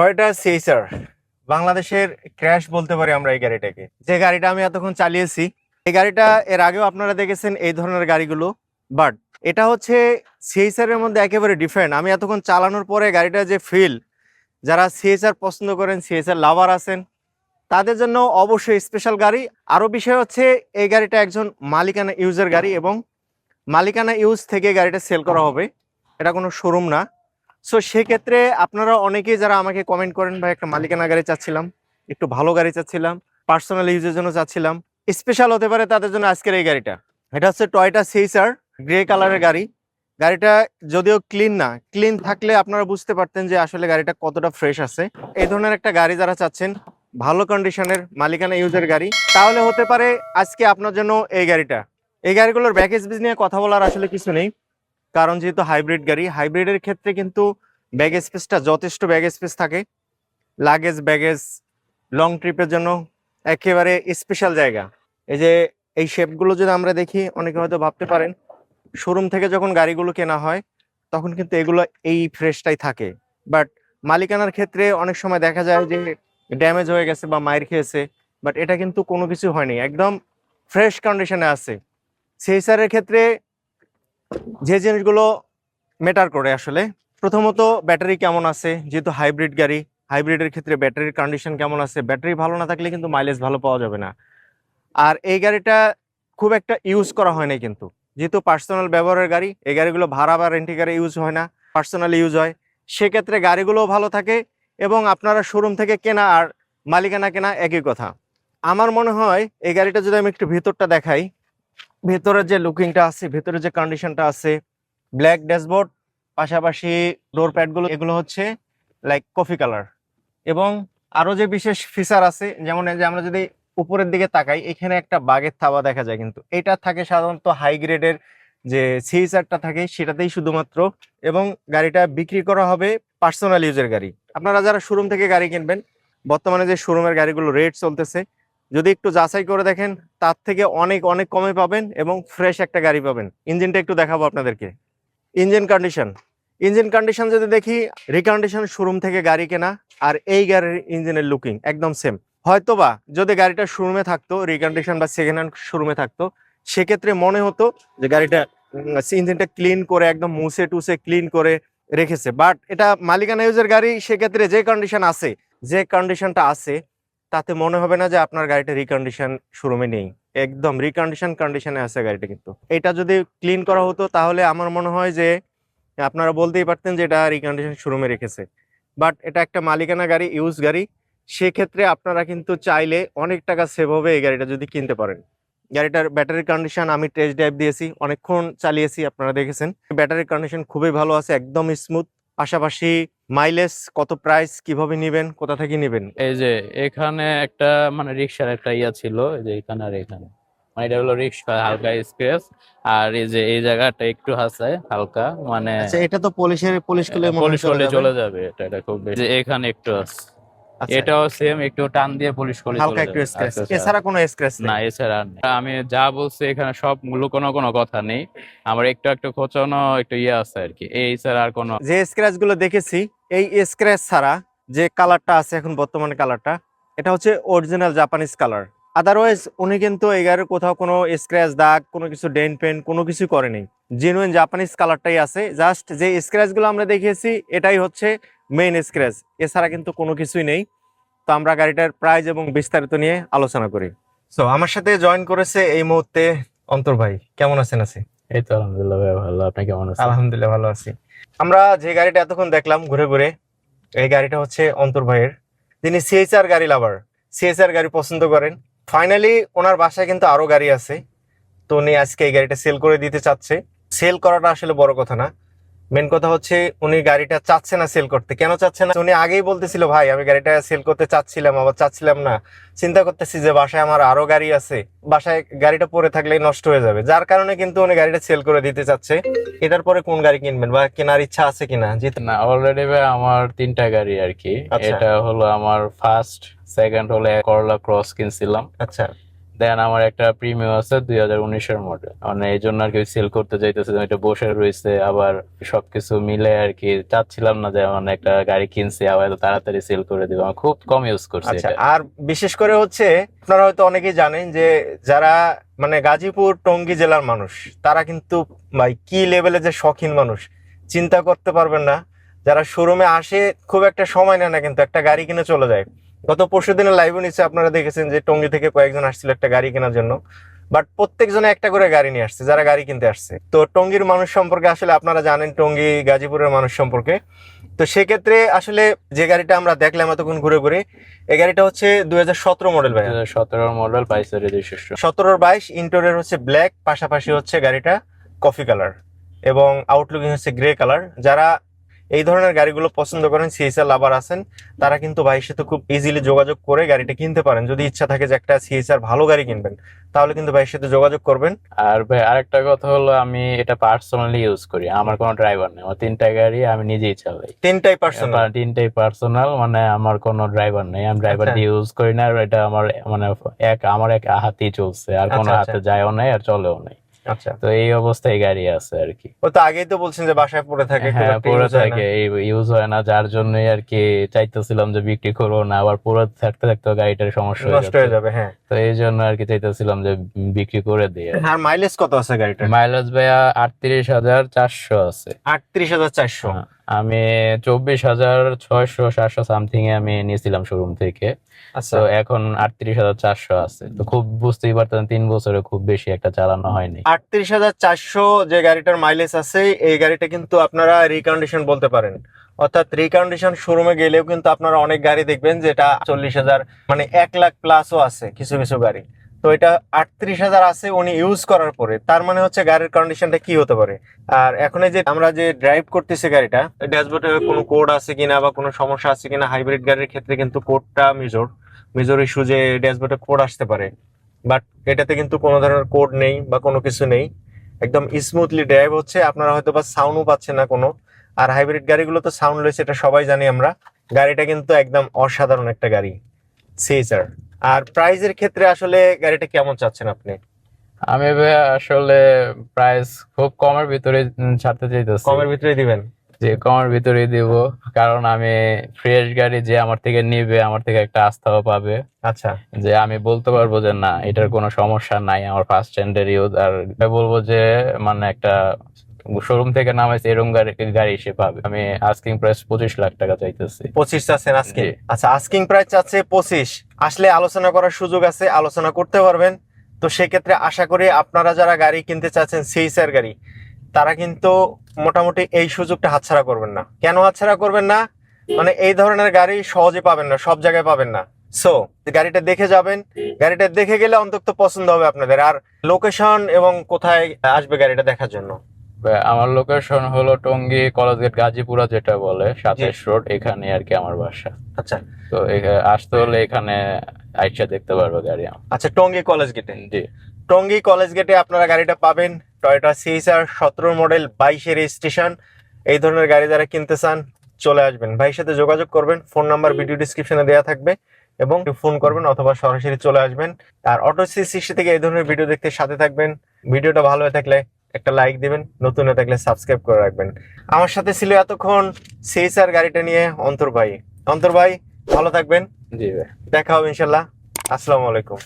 Toyota সেইসার বাংলাদেশের crash বলতে পারি আমরা এই গাড়িটাকে। যে গাড়িটা আমি এতক্ষণ চালিয়েছি, এই গাড়িটা এর আগেও আপনারা দেখেছেন এই ধরনের গাড়িগুলো। বাট এটা হচ্ছে সিএসআর এর মধ্যে একেবারে ডিফারেন্ট আমি এতক্ষণ চালানোর পরে গাড়িটা যে ফিল যারা সিএসআর পছন্দ করেন সিএসআর লাভার আছেন, তাদের জন্য অবশ্যই স্পেশাল গাড়ি। আরও বিষয় হচ্ছে, এই গাড়িটা একজন মালিকানা ইউজের গাড়ি এবং মালিকানা ইউজ থেকে গাড়িটা সেল করা হবে। এটা কোনো শোরুম না। সো সেক্ষেত্রে আপনারা অনেকেই যারা আমাকে কমেন্ট করেন, ভাই, একটা মালিকানা গাড়ি চাচ্ছিলাম, একটু ভালো গাড়ি চাচ্ছিলাম পার্সোনাল ইউজের জন্য চাচ্ছিলাম স্পেশাল হতে পারে তাদের জন্য আজকের এই গাড়িটা। এটা হচ্ছে টয়টা সেইসার গ্রে কালারের গাড়ি। গাড়িটা যদিও ক্লিন না ক্লিন থাকলে আপনারা বুঝতে পারতেন যে আসলে গাড়িটা কতটা ফ্রেশ আছে। এই ধরনের একটা গাড়ি যারা চাচ্ছেন, ভালো কন্ডিশনের মালিকানা ইউজের গাড়ি, তাহলে হতে পারে আজকে আপনার জন্য এই গাড়িটা। এই গাড়িগুলোর ব্যাক স্পেস নিয়ে কথা বলার আসলে কিছু নেই। কারণ যেহেতু হাইব্রিড গাড়ি হাইব্রিডের ক্ষেত্রে কিন্তু ব্যাগ স্পেসটা যথেষ্ট ব্যাগ স্পেস থাকে। লাগেজ ব্যাগেজ লং ট্রিপের জন্য একেবারে স্পেশাল জায়গা। এই যে, এই শেপগুলো যদি আমরা দেখি, অনেকে হয়তো ভাবতে পারেন শোরুম থেকে যখন গাড়িগুলো কেনা হয়, তখন কিন্তু এগুলো এই ফ্রেশটাই থাকে। বাট মালিকানার ক্ষেত্রে অনেক সময় দেখা যায় যে ড্যামেজ হয়ে গেছে বা মায়ের খেয়েছে বাট এটা কিন্তু কোনো কিছু হয়নি। একদম ফ্রেশ কন্ডিশনে আছে। সেইসারের ক্ষেত্রে যে জিনিসগুলো মেটার করে আসলে। প্রথমত ব্যাটারি কেমন আছে? যেহেতু হাইব্রিড গাড়ি হাইব্রিডের ক্ষেত্রে ব্যাটারির কন্ডিশন কেমন আছে? ব্যাটারি ভালো না থাকলে কিন্তু মাইলেজ ভালো পাওয়া যাবে না। আর এই গাড়িটা খুব একটা ইউজ করা হয় না কিন্তু। যেহেতু পার্সোনাল ব্যবহারের গাড়ি, এই গাড়িগুলো ভাড়া বা রেন্টি গাড়ি ইউজ হয় না পার্সোনালি ইউজ হয়। সেক্ষেত্রে গাড়িগুলোও ভালো থাকে এবং আপনারা শোরুম থেকে কেনা আর মালিকানা কেনা একই কথা। আমার মনে হয় এই গাড়িটা যদি আমি একটু ভেতরটা দেখাই ভেতরের যে লুকিংটা আছে ভেতরের যে কন্ডিশনটা আছে ব্ল্যাক ড্যাশবোর্ড পাশাপাশি ডোর প্যাডগুলো এগুলো হচ্ছে লাইক কফি কালার এবং আরও যে বিশেষ ফিচার আছে, যেমন যে আমরা যদি উপরের দিকে তাকাই, এখানে একটা বাগের থাবা দেখা যায় কিন্তু। এটা থাকে সাধারণত হাই গ্রেডের যে সিএসআরটা থাকে, সেটাতেই শুধুমাত্র। এবং গাড়িটা বিক্রি করা হবে পার্সোনাল ইউজের গাড়ি। আপনারা যারা শোরুম থেকে গাড়ি কিনবেন, বর্তমানে যে শোরুমের গাড়িগুলো রেট চলতেছে যদি একটু যাচাই করে দেখেন, তার থেকে অনেক অনেক কমে পাবেন এবং ফ্রেশ একটা গাড়ি পাবেন। ইঞ্জিনটা একটু দেখাবো আপনাদেরকে। ইঞ্জিন কন্ডিশন ইঞ্জিন কন্ডিশন যদি দেখি রিকন্ডিশন শোরুম থেকে গাড়ি কেনা আর এই গাড়ির ইঞ্জিনের লুকিং একদম সেম হয়তোবা যদি গাড়িটা শোরুমে থাকতো রিকন্ডিশন বা সেকেন্ড হ্যান্ড শোরুমে থাকতো, সেক্ষেত্রে মনে হতো যে গাড়িটা ইঞ্জিনটা ক্লিন করে একদম মুছে টুসে ক্লিন করে রেখেছে। বাট এটা মালিকানা ইউজের গাড়ি, সেক্ষেত্রে যে কন্ডিশন আছে, যে কন্ডিশনটা আছে তাতে মনে হবে না যে আপনার গাড়িটা রিকন্ডিশন শোরুমে নেই। একদম রিকন্ডিশন কন্ডিশনে আছে গাড়িটা কিন্তু। এটা যদি ক্লিন করা হতো, তাহলে আমার মনে হয় যে আপনারা বলতেই পারতেন যে এটা রিকন্ডিশন শোরুমে রেখেছে। বাট এটা একটা মালিকানা গাড়ি ইউজ গাড়ি। সেক্ষেত্রে আপনারা কিন্তু চাইলে অনেক টাকা সেভ হবে এই গাড়িটা যদি কিনতে পারেন। গাড়িটার ব্যাটারি কন্ডিশন আমি টেস্ট ড্রাইভ দিয়েছি, অনেকক্ষণ চালিয়েছি, আপনারা দেখেছেন। ব্যাটারি কন্ডিশন খুবই ভালো আছে, একদম স্মুথ পাশাপাশি মাইলেজ কত প্রাইস কীভাবে নেবেন কোথা থেকে নেবেন? এই যে এখানে একটা মানে রিক্সার একটা ইয়া ছিল এই যে এখানে আর এখানে। মানে এটা হলো রিক্সা হালকা স্ক্র্যাচ আর এই যে এই জায়গাটা একটু আছে হালকা মানে আচ্ছা এটা তো পুলিশের পুলিশ করলে পলিশ করলে চলে যাবে। এটা এটা খুব বেশি। এখানে একটু আছে। এটাও সেম একটু টান দিয়ে পলিশ করলে হালকা একটু স্ক্র্যাচ আচ্ছা, আচ্ছা। এছাড়া কোনো স্ক্র্যাচ না এছাড়া আমি যা বলছি এখানে সব কোনো কোনো কথা নেই। আমার একটু একটু খোঁচানো একটু ইয়ে আছে আর কি। এই ছাড়া আর কোনো যে স্ক্র্যাচগুলো দেখেছি এই স্ক্র্যাচ ছাড়া যে কালারটা আছে এখন বর্তমানে কালারটা এটা হচ্ছে অরিজিনাল জাপানিজ কালার আদারওয়াইজ উনি কিন্তু এই গাড়ির কোথাও কোনো স্ক্র্যাচ দাগ কোনো কিছু ডেন পেন কোনো কিছু করেনি। জেনুইন জাপানিজ কালারটাই আছে। জাস্ট যে স্ক্র্যাচগুলো আমরা দেখিয়েছি এটাই হচ্ছে মেইন স্ক্র্যাচ এছাড়া কিন্তু কোনো কিছুই নেই। তো আমরা গাড়িটার প্রাইস এবং বিস্তারিত নিয়ে আলোচনা করি। সো আমার সাথে জয়েন করেছে এই মুহূর্তে অন্তর ভাই। কেমন আছেন আছে? এই তো আলহামদুলিল্লাহ ভাই ভালো। আপনি কেমন আছেন? আলহামদুলিল্লাহ ভালো আছি। আমরা যে গাড়িটা এতক্ষণ দেখলাম ঘুরে ঘুরে এই গাড়িটা হচ্ছে অন্তর ভাইয়ের। তিনি সিএচআর গাড়ি লাভার সিএচআর গাড়ি পছন্দ করেন। ফাইনালি ওনার বাসায় কিন্তু আরও গাড়ি আছে। তো উনি আজকে এই গাড়িটা সেল করে দিতে চাচ্ছে। সেল করাটা আসলে বড় কথা না। মেন কথা হচ্ছে উনি গাড়িটা চাচ্ছে না সেল করতে। কেন চাচ্ছে না? উনি আগেই বলতেছিল ভাই আমি গাড়িটা সেল করতে চাচ্ছিলাম আবার চাচ্ছিলাম না। চিন্তা করতেছি যে বাসায় আমার আরও গাড়ি আছে। বাসায় গাড়িটা পরে থাকলে নষ্ট হয়ে যাবে। যার কারণে কিন্তু উনি গাড়িটা সেল করে দিতে চাচ্ছে। এটার পরে কোন গাড়ি কিনবেন বা কেনার ইচ্ছা আছে কিনা? জিত না অলরেডি ভাই আমার তিনটা গাড়ি আর কি। আচ্ছা। এটা হলো আমার ফার্স্ট সেকেন্ড হলো করলা ক্রস কিনছিলাম। আচ্ছা। দেন আমার একটা প্রিমিয়াম আছে দুই হাজার উনিশের মডেল মানে এই জন্য আর কি সেল করতে চাইতেছে এটা বসে রয়েছে আবার সবকিছু মিলে আর কি চাচ্ছিলাম না যে মানে একটা গাড়ি কিনছি আবার এত তাড়াতাড়ি সেল করে দিব। আমি খুব কম ইউজ করছি আচ্ছা আর বিশেষ করে হচ্ছে আপনারা হয়তো অনেকেই জানেন যে যারা মানে গাজীপুর টঙ্গী জেলার মানুষ তারা কিন্তু ভাই কি লেভেলে যে শখিন মানুষ চিন্তা করতে পারবেন না। যারা শোরুমে আসে খুব একটা সময় নেয় না কিন্তু একটা গাড়ি কিনে চলে যায়। গত পরশু দিনের লাইভ নিচে আপনারা দেখেছেন যে টঙ্গী থেকে কয়েকজন আসছিল একটা গাড়ি কেনার জন্য। বাট প্রত্যেকজনে একটা করে গাড়ি নিয়ে আসছে যারা গাড়ি কিনতে আসছে। তো টঙ্গীর মানুষ সম্পর্কে আসলে আপনারা জানেন টঙ্গি গাজীপুরের মানুষ সম্পর্কে। তো সেক্ষেত্রে আসলে যে গাড়িটা আমরা দেখলাম এতক্ষণ ঘুরে ঘুরে এই গাড়িটা হচ্ছে দুই হাজার সতেরো মডেল ভাই সতেরো মডেল বাইশ সতেরোর বাইশ ইন্টোরিয়র হচ্ছে ব্ল্যাক পাশাপাশি হচ্ছে গাড়িটা কফি কালার এবং আউটলুকিং হচ্ছে গ্রে কালার যারা এই ধরনের গাড়িগুলো পছন্দ করেন সিএসএল লাভার আছেন তারা কিন্তু ভাইয়ের সাথে খুব ইজিলি যোগাযোগ করে গাড়িটা কিনতে পারেন। যদি ইচ্ছা থাকে যে একটা সিএসআর ভালো গাড়ি কিনবেন তাহলে কিন্তু ভাইয়ের সাথে যোগাযোগ করবেন। আর ভাই আরেকটা কথা হলো আমি এটা পার্সোনালি ইউজ করি। আমার কোনো ড্রাইভার নেই। আমার তিনটা গাড়ি আমি নিজেই চালাই। তিনটাই পার্সোনাল তিনটাই পার্সোনাল মানে আমার কোনো ড্রাইভার নেই। আমি ড্রাইভার আচ্ছা। দিয়ে ইউজ করি না আর এটা আমার মানে এক আমার এক হাতেই চলছে। আর কোনো আচ্ছা, হাতে যায়ও নাই আর চলেও নাই। আচ্ছা। তো এই অবস্থায় গাড়ি আছে আর কি ও তো আগেই তো বলছেন যে বাসায় পড়ে থাকে হ্যাঁ না। থাকে ইউজ হয় না যার জন্যই আর কি চাইতেছিলাম যে বিক্রি করব না আবার পড়ে থাকতে থাকতে গাড়িটার সমস্যা নষ্ট হয়ে যাবে হ্যাঁ। তো এই জন্য আর কি চাইতেছিলাম যে বিক্রি করে দিই আর মাইলেজ কত আছে গাড়িটার? মাইলেজ ভাইয়া আটত্রিশ হাজার চারশো আছে। আটত্রিশ হাজার চারশো। হ্যাঁ, আমি চব্বিশ হাজার ছয়শো সাতশো সামথিং এ আমি নিয়েছিলাম শোরুম থেকে। আচ্ছা। তো এখন আটত্রিশ হাজার চারশো আছে। তো খুব বুঝতেই পারতেন তিন বছরে খুব বেশি একটা চালানো হয়নি। আটত্রিশ হাজার চারশো যে গাড়িটার মাইলেজ আছে এই গাড়িটা কিন্তু আপনারা রিকন্ডিশন বলতে পারেন। অর্থাৎ রিকন্ডিশন শোরুমে গেলেও কিন্তু আপনারা অনেক গাড়ি দেখবেন যেটা চল্লিশ হাজার মানে এক লাখ প্লাসও আছে কিছু কিছু গাড়ি। তো এটা আটত্রিশ হাজার আছে উনি ইউজ করার পরে। তার মানে হচ্ছে গাড়ির কন্ডিশনটা কি হতে পারে? আর এখন যে আমরা যে ড্রাইভ করতেছি গাড়িটা ড্যাশবোর্ডে কোনো কোড আছে কিনা বা কোনো সমস্যা আছে কিনা হাইব্রিড গাড়ির ক্ষেত্রে কিন্তু কোডটা মেজর মেজর ইস্যু যে ড্যাশবোর্ডে কোড আসতে পারে। বাট এটাতে কিন্তু কোনো ধরনের কোড নেই বা কোনো কিছু নেই। একদম স্মুথলি ড্রাইভ হচ্ছে, আপনারা হয়তো বা সাউন্ডও পাচ্ছেন না কোনো। আর হাইব্রিড গাড়িগুলো তো সাউন্ড রয়েছে, এটা সবাই জানি আমরা। গাড়িটা কিন্তু একদম অসাধারণ একটা গাড়ি সিএচআর আর প্রাইজের ক্ষেত্রে আসলে গাড়িটা কেমন চাচ্ছেন আপনি? আমি আসলে প্রাইস খুব কমের ভিতরে ছাড়তে চাইতেছি। কমের ভিতরে দিবেন? যে কমের ভিতরে দিব। কারণ আমি ফ্রেশ গাড়ি যে আমার থেকে নিবে আমার থেকে একটা আস্থাও পাবে। আচ্ছা। যে আমি বলতে পারব যে না এটার কোনো সমস্যা নাই আমার ফার্স্ট হ্যান্ডের ইউজ আর বলব যে মানে একটা শোরুম থেকে নামাইছে এরকম গাড়ি গাড়ি সে পাবে। আমি আস্কিং প্রাইস পঁচিশ লাখ টাকা চাইতেছি। পঁচিশ চাচ্ছেন আস্কিং জি। আচ্ছা আস্কিং প্রাইস চাচ্ছে পঁচিশ। আসলে আলোচনা করার সুযোগ আছে আলোচনা করতে পারবেন। তো সেক্ষেত্রে আশা করি আপনারা যারা গাড়ি কিনতে চাচ্ছেন সিএসআর গাড়ি তারা কিন্তু মোটামুটি এই সুযোগটা হাতছাড়া করবেন না। কেন হাতছাড়া করবেন না? মানে এই ধরনের গাড়ি সহজে পাবেন না সব জায়গায় পাবেন না। সো গাড়িটা দেখে যাবেন। গাড়িটা দেখে গেলে অন্তত পছন্দ হবে আপনাদের। আর লোকেশন এবং কোথায় আসবে গাড়িটা দেখার জন্য। আমার লোকেশন হলো টঙ্গী কলেজ গেট গাজীপুরা যেটা বলে সাতাইশ রোড এখানে আর কি আমার বাসা। আচ্ছা। তো আসতে হলে এখানে আইসা দেখতে পারবে গাড়ি আচ্ছা টঙ্গী কলেজ গেটে? জি। টঙ্গী কলেজ গেটে আপনারা গাড়িটা পাবেন টয়োটা সিএসআর সতেরো মডেল বাইশের স্টেশন। এই ধরনের গাড়ি যারা কিনতে চান চলে আসবেন। ভাইয়ের সাথে যোগাযোগ করবেন ফোন নাম্বার ভিডিও ডিসক্রিপশনে দেওয়া থাকবে এবং ফোন করবেন অথবা সরাসরি চলে আসবেন। আর অটো সিক্সটি থেকে এই ধরনের ভিডিও দেখতে সাথে থাকবেন। ভিডিওটা ভালো হয়ে থাকলে একটা লাইক দিবেন নতুন হয়ে থাকলে সাবস্ক্রাইব করে রাখবেন। আমার সাথে ছিল এতক্ষণ সিএসআর গাড়িটা নিয়ে অন্তর ভাই। অন্তর ভাই ভালো থাকবেন। জি ভাই। দেখা হবে ইনশাল্লাহ। আসসালামু আলাইকুম।